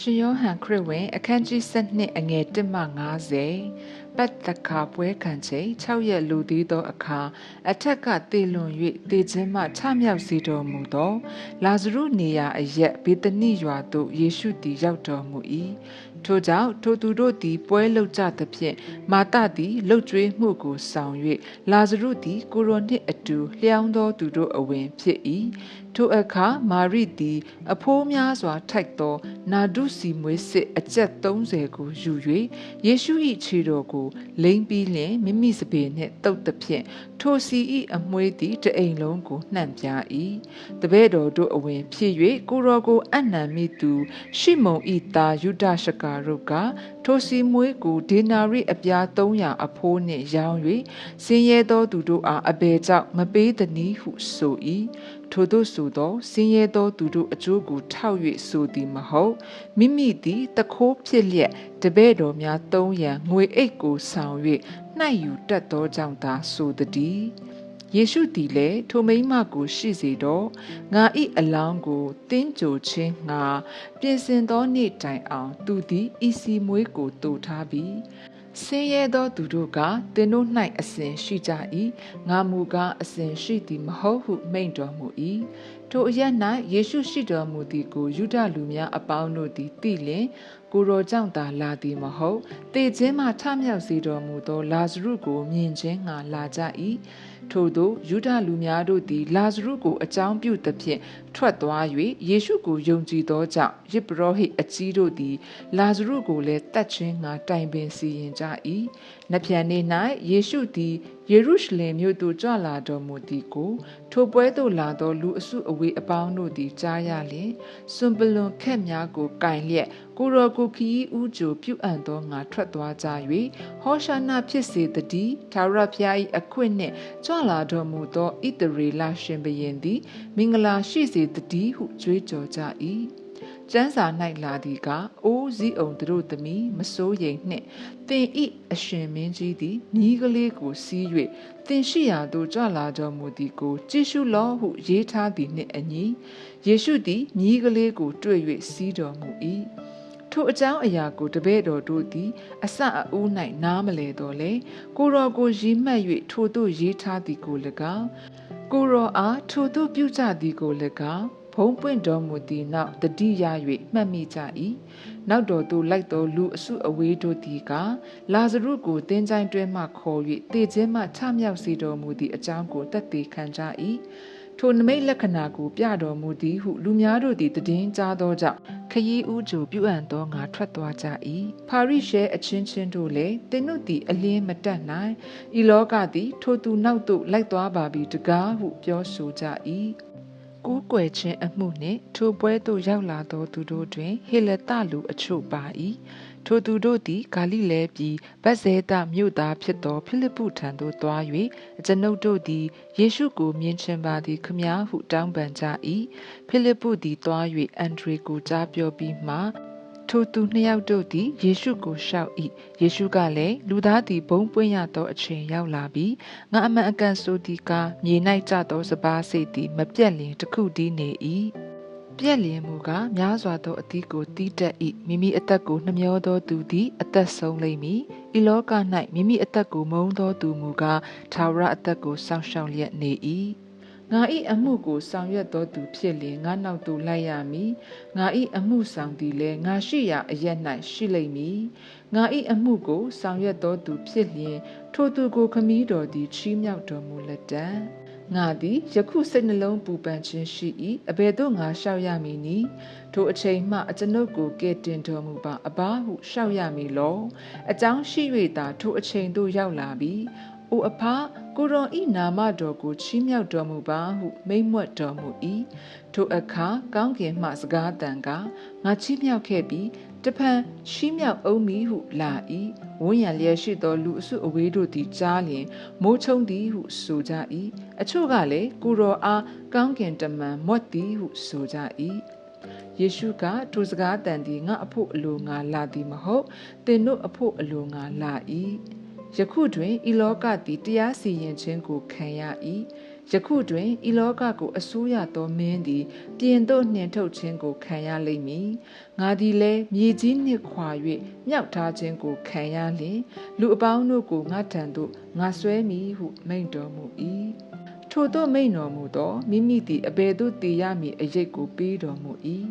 ရှင်ယောဟန်ခရစ်ဝင် အခန်းကြီး7အငယ်1မှ50ပတ်တခါပွဲခံချိန်6ရက်လူသေးသောအခါအထက်ကတေလွန်၍တေခြင်းမှချမြောက်စေတော်မူသော လာဇရုနေရာအရက်ဘေသနိရွာသို့ယေရှုသည်ရောက်တော်မူ၏ထိုကြောင့်ထိုသူတို့သည် ပွဲလုပ်ကြသဖြင့်မာတသည်လှုပ်ကြွေးမှုကိုဆောင်၍လာဇရုသည်ကိုရိုနှင့်အတူလျှောင်းသောသူတို့အဝင်ဖြစ်၏ ထိုအခါမာရိသည် အဖိုးများစွာထိုက်သော နာဒုစီမွေးစစ်အကျက်30ကိုယူ၍ယေရှု၏ခြေတော်ကိုလိမ့်ပြီးလျင်မိမိစပေနှင့်တုတ်သဖြင့်ထိုစီ၏အမွေးသည်တအိမ်လုံးကိုနှံ့ပြ၏တပည့်တော်တို့အဝင်ဖြစ်၍ကိုရောကိုအနံမိသူ ရှိမုန်၏သားယုဒရှကာရုကထိုစီမွေးကိုဒေနာရိအပြား300အဖိုးနှင့်ရောင်း၍စင်းရဲသောသူတို့အားအဘယ်ကြောင့်မပေးသည်နည်းဟုဆို၏ ထို့သောဆိုသောစင်းရဲသောသူတို့အကျိုးကိုထောက်၍ဆိုသည်မဟုတ်မိမိသည်တခိုးဖြစ်လျက်တပည့်တော်များသုံးရန်ငွေအိတ်ကိုဆောင်၍နှိုက်ယူတတ်သောကြောင့်သာဆိုသည်ယေရှုသည်လည်းထိုမိမကိုရှိစေတော့ငါဤအလောင်းကိုတင်းကြိုခြင်းငါပြင်ဆင်သောနေ့တိုင်အောင် သူသည်ဤစီမွေးကိုတူထားပြီး ဆင်းရဲသောသူတို့ကသင်တို့၌အစဉ်ရှိကြ၏ငါမူကားအစဉ်ရှိသည်မဟုတ်ဟုမိန့်တော်မူ၏ထိုအရ၌ယေရှုရှိတော်မူသည်ကိုယူဒလူများအပေါင်းတို့သည်သိလျင်ကိုရောကြောင့်သာလာသည်မဟုတ်တေခြင်းမှထမြောက်စေတော်မူသောလာဇရုကိုမြင်ခြင်းငါလာကြ၏ ထို့သောယူဒလူများတို့သည် လာဇရုကိုအကြောင်းပြုသဖြင့်ထွက်သွား၍ယေရှုကိုယုံကြည်သောကြောင့်ယေဘရဟိအကြီးတို့သည် လာဇရုကိုလည်းတတ်ခြင်းငါတိုင်ပင်စီရင်ကြ၏။နဖျန်နေ့၌ယေရှုသည် ယေရုရှလင်မြို့သို့ကြွလာတော်မူသည်ကို ထိုပွဲသို့လာသောလူအစုအဝေးအပေါင်းတို့သည်ကြားရလျင်စွန်ပလွန်ခက်များကိုကင်လျက်ကိုရောကိုခီးဦးကြိုပြုအပ်သောငါထွက်သွားကြ၍ဟောရှာနာဖြစ်စေတည်းသာရဖျား၏အခွင့်နှင့်ကြွလာတော်မူသောဣတရေလရှင်ဘရင်သည် မင်္ဂလာရှိစေတည်းဟုကြွေးကြော်ကြ၏ ကျမ်းစာ၌လာသည်ကအိုးစည်းအောင်တို့သမီးမစိုးရိမ်နှင့်သင်ဤအရှင်မင်းကြီးသည်ညီးကလေးကိုစီး၍သင်ရှိရာသို့ကြွလာတော်မူသည်ကိုကြည့်ရှုလောဟုရေးထားသည်နှင့်အညီယေရှုသည်ညီးကလေးကိုတွေ့၍စီးတော်မူ၏ထိုအကြောင်းအရာကိုတပည့်တော်တို့သည် အစအဦး၌နားမလဲတော်လေကိုတော်ကိုရီးမှတ်၍ထိုသို့ရေးထားသည်ကို၎င်းကိုရောအားထိုသို့ပြုကြသည်ကို၎င်း ဖုံးပွင့်တော်မူသည့်နောက်တတိယ၍မှတ်မိကြ၏နောက်တော်သို့လိုက်သောလူအစုအဝေးတို့သည်ကလာဇရုကိုတင်းကြိုင်းတွဲမှခေါ်၍တေခြင်းမှချမြောက်စေတော်မူသည့်အကြောင်းကိုတက်သေးခံကြ၏ထိုနမိတ်လက္ခဏာကိုပြတော်မူသည်ဟုလူများတို့သည်တည်င်းကြားသောကြောင့်ခရီးဦးကြိုပြုအပ်သောငါထွက်သွားကြ၏ပါရိရှဲအချင်းချင်းတို့လည်းတင်းတို့သည်အလင်းမတတ်နိုင်ဤလောကသည် ထိုသူနောက်သို့လိုက်သွားပါပြီတကားဟုပြောဆိုကြ၏ ကိုးကွယ်ခြင်းအမှုနှင့်ထိုပွဲသို့ရောက်လာသောသူတို့တွင် ဟေလတလူအချို့ပါ၏ထိုသူတို့သည်ဂါလိလဲပြည်ဗက်ဇဲတမြို့သားဖြစ်သောဖိလိပ္ပုထံသို့သွား၍ကျွန်ုပ်တို့သည်ယေရှုကိုမြင်ချင်ပါသည်ခမည်းဟုတောင်းပန်ကြ၏ဖိလိပ္ပုသည်သွား၍အန်ဒရေကိုကြားပြောပြီးမှ ထိုသူနှစ်ယောက်တို့သည်ယေရှုကိုရှောက်၏ယေရှုကလည်းလူသားသည်ဘုံပွင့်ရသောအချိန်ရောက်လာပြီငါအမှန်အကန်ဆိုသည်ကားမြေ၌ကျသောစပါးစိတ်သည်မပြတ်လျင်တခုတည်းနေ၏ပြက်လျင်မူကားများစွာသောအသီးကိုတီးတတ်၏မိမိအသက်ကိုနှမျောသောသူသည်အသက်ဆုံးလိမ့်မည်ဤလောက၌မိမိအသက်ကိုမုန်းသောသူမူကားသာဝရအသက်ကိုစောင့်ရှောက်လျက်နေ၏ ငါဤအမှုကိုဆောင်ရွက်တော်သူဖြစ်လျင်ငါနောက်သို့လိုက်ရမည်ငါဤအမှုဆောင်သည်လည်းငါရှိရာအရက်၌ရှိလိမ့်မည်ငါဤအမှုကိုဆောင်ရွက်တော်သူဖြစ်လျင်ထိုသူကိုခမည်းတော်သည်ချီးမြှောက်တော်မူလက်တံငါသည်ယခုစိတ်နှလုံးပူပန်ခြင်းရှိ၏အဘယ်သို့ငါလျှောက်ရမည်နည်းထိုအချိန်မှအကျွန်ုပ်ကိုကဲ့တင်တော်မူပါအဘဟုလျှောက်ရမည်လောအကြောင်းရှိ၍သာထိုအချိန်သို့ရောက်လာပြီ။အိုအဖ ကိုရောဤနာမတော်ကိုချီးမြှောက်တော်မူပါဟုမိန့်မွတ်တော်မူ၏။ထိုအခါကောင်းကင်မှစကားတန်ကငါချီးမြှောက်ခဲ့ပြီးတဖန်ချီးမြှောက်အောင်မီဟုလာ၏ဝန်းရံလျက်ရှိသောလူအစုအဝေးတို့သည်ကြားလျင်မိုးချုံသည်ဟုဆိုကြ၏အချို့ကလည်းကိုရောအားကောင်းကင်တမန်မွတ်သည်ဟုဆိုကြ၏ယေရှုကထိုစကားတန်သည်ငါအဖို့အလိုငါလာသည်မဟုတ်သင်တို့အဖို့အလိုငါလာ၏ ယခုတွင်ဤလောကသည်တရားစီရင်ခြင်းကိုခံရ၏ယခုတွင်ဤလောကကိုအစိုးရသောမင်းသည်ပြင်သို့နှင်ထုတ်ခြင်းကိုခံရလိမ့်မည်ငါသည်လည်းမြေကြီးနှင့်ခွာ၍မြောက်ထားခြင်းကိုခံရလျင်လူအပေါင်းတို့ကိုငါထံသို့ငါဆွဲမည်ဟုမိန့်တော်မူ၏ထို့သောမိန့်တော်မူသောမိမိသည်အဘယ်သို့တည်ရမည်အရေးကိုပေးတော်မူ၏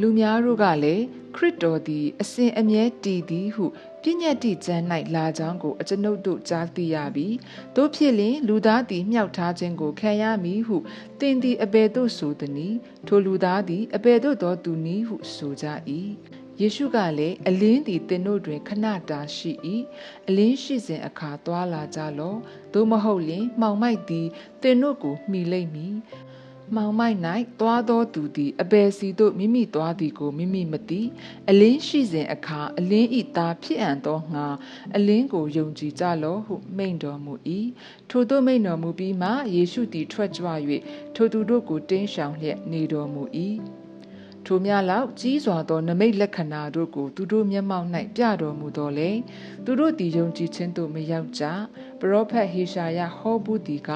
လူများတို့ကလည်းခရစ်တော်သည်အစဉ်အမြဲတည်သည်ဟုပြည့်ညတ်တိကျမ်း၌လာကြောင်းကိုအကျွန်ုပ်တို့ကြားသိရပြီးတို့ဖြစ်လင်လူသားသည်မြှောက်ထားခြင်းကိုခံရမည်ဟုတင်သည်အဘယ်သို့ဆိုသည်နည်းထိုလူသားသည်အဘယ်သို့သောသူနည်းဟုဆိုကြ၏ယေရှုကလည်းအလင်းသည်တင်တို့တွင်ခဏတာရှိ၏အလင်းရှိစဉ်အခါသွာလာကြလောသို့မဟုတ်လျှင်မှောင်မိုက်သည်တင်တို့ကိုမှီလိမ့်မည် မှောင်မိုက်၌သွားသောသူသည်အဘယ်စီသို့မိမိသွားသည်ကိုမိမိမသိအလင်းရှိစဉ်အခါအလင်းဤသားဖြစ်အံ့သောငါအလင်းကိုယုံကြည်ကြလောဟုမိန့်တော်မူ၏ထိုသို့မိန့်တော်မူပြီးမှယေရှုသည်ထွက်ကြွ၍ထိုသူတို့ကိုတင်းရှောင်လျက်နေတော်မူ၏ထိုများလောက်ကြီးစွာသောနမိတ်လက္ခဏာတို့ကိုသူတို့မျက်မှောက်၌ပြတော်မူတော်လေသူတို့သည်ယုံကြည်ခြင်းသို့မရောက်ကြပရောဖက်ဟေရှာယဟောဘူးဒီက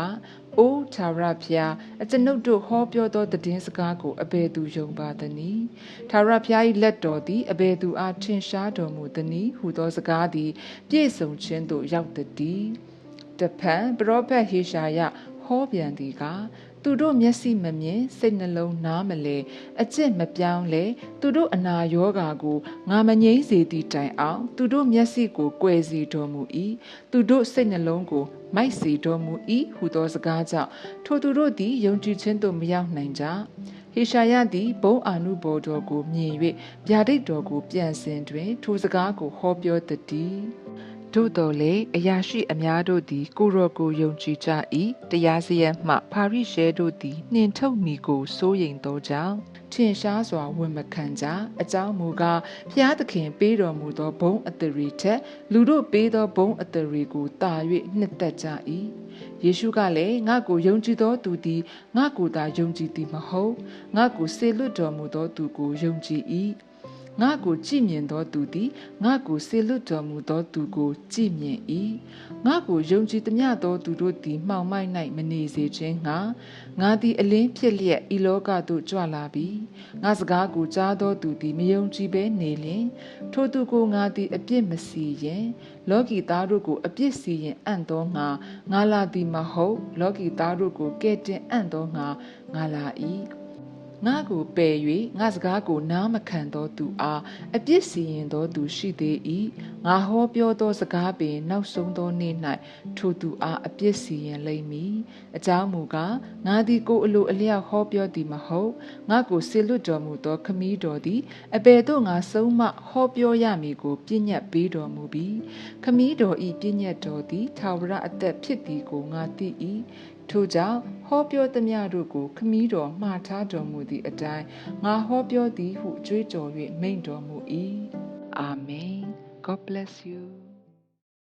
အိုးသာရဖျားအကျွန်ုပ်တို့ဟောပြောသောတည်င်းစကားကိုအဘယ်သူယုံပါသနည်းသာရဖျား၏လက်တော်သည်အဘယ်သူအားထင်ရှားတော်မူသနည်းဟူသောစကားသည် ပြည့်စုံခြင်းသို့ရောက်သည်တဖန်ပရောဖက်ဟေရှာယဟောပြန်သည်က သူတို့မျက်စိမမြင်စိတ်နှလုံးနားမလဲအကျင့်မပြောင်းလဲသူတို့အနာရောဂါကိုငါမငြိမ့်စေသည့်တိုင်အောင် သူတို့မျက်စိကိုကွယ်စီတော်မူ၏သူတို့စိတ်နှလုံးကိုမိုက်စီတော်မူ၏ဟူသောစကားကြောင့်ထိုသူတို့သည်ယုံကြည်ခြင်းသို့မရောက်နိုင်ကြဟေရှာယသည်ဘုံအာနုဘော်တော်ကိုမြင်၍ဗျာဒိတ်တော်ကိုပြန်ဆင်တွင် ထိုစကားကိုဟောပြောသည် သို့တော်လေအရာရှိအများတို့သည် ကိုရော့ကိုယုံကြည်ကြ၏တရားစရမှပါရိရှဲတို့သည်နှင်ထုတ်မိကိုစိုးရိမ်သောကြောင့်ထင်ရှားစွာဝန်မခံကြအကြောင်းမူကားဖျားသခင်ပေးတော်မူသောဘုံအတရီထက်လူတို့ပေးသောဘုံအတရီကိုတာ၍နှစ်သက်ကြ၏ယေရှုကလည်းငါ့ကိုယုံကြည်သောသူသည်ငါ့ကိုသာယုံကြည်သည်မဟုတ်ငါ့ကိုစေလွတ်တော်မူသောသူကိုယုံကြည်၏ ငါကိုကြည်မြင်သောသူသည်ငါကိုဆေလွတ်တော်မူသောသူကိုကြည်မြင်၏ငါကိုယုံကြည်သမျှသောသူတို့သည်မှောင်မိုက်၌မနေစေခြင်းငါငါသည်အလင်းဖြစ်လျက်ဤလောကသို့ကြွလာပြီငါစကားကိုကြားသောသူသည်မယုံကြည်ဘဲနေလျင်ထိုသူကိုငါသည်အပြစ်မစီရင်လောကီသားတို့ကိုအပြစ်စီရင်အံ့သောငါငါလာသည်မဟုတ်လောကီသားတို့ကိုကဲ့တင်အံ့သောငါငါလာ၏ ငါကိုပယ်၍ငါစကားကိုနားမခံသောသူအားအပြစ်စီရင်သောသူရှိသေး၏ငါဟောပြောသောစကားပင် နောက်ဆုံးသောနေ့၌ထိုသူအားအပြစ်စီရင်လိမ့်မည်အကြောင်းမူကားငါသည်ကိုအလိုအလျောက်ဟောပြောသည်မဟုတ်ငါကိုဆေလွတ်တော်မူသောခမည်းတော်သည်အဘယ်သို့ငါဆုံးမဟောပြောရမည်ကိုပြည့်ညတ်ပေးတော်မူပြီးခမည်းတော်ဤပြည့်ညတ်တော်သည်သာဝရအသက်ဖြစ်သည်ကိုငါသိ၏ ထို့ကြောင့်ဟောပြောသမျှတို့ကိုခမည်းတော်မှားထားတော်မူသည့်အတိုင်းငါဟောပြောသည်ဟုကြွေးကြော်၍မိန့်တော်မူ၏အာမင် God bless you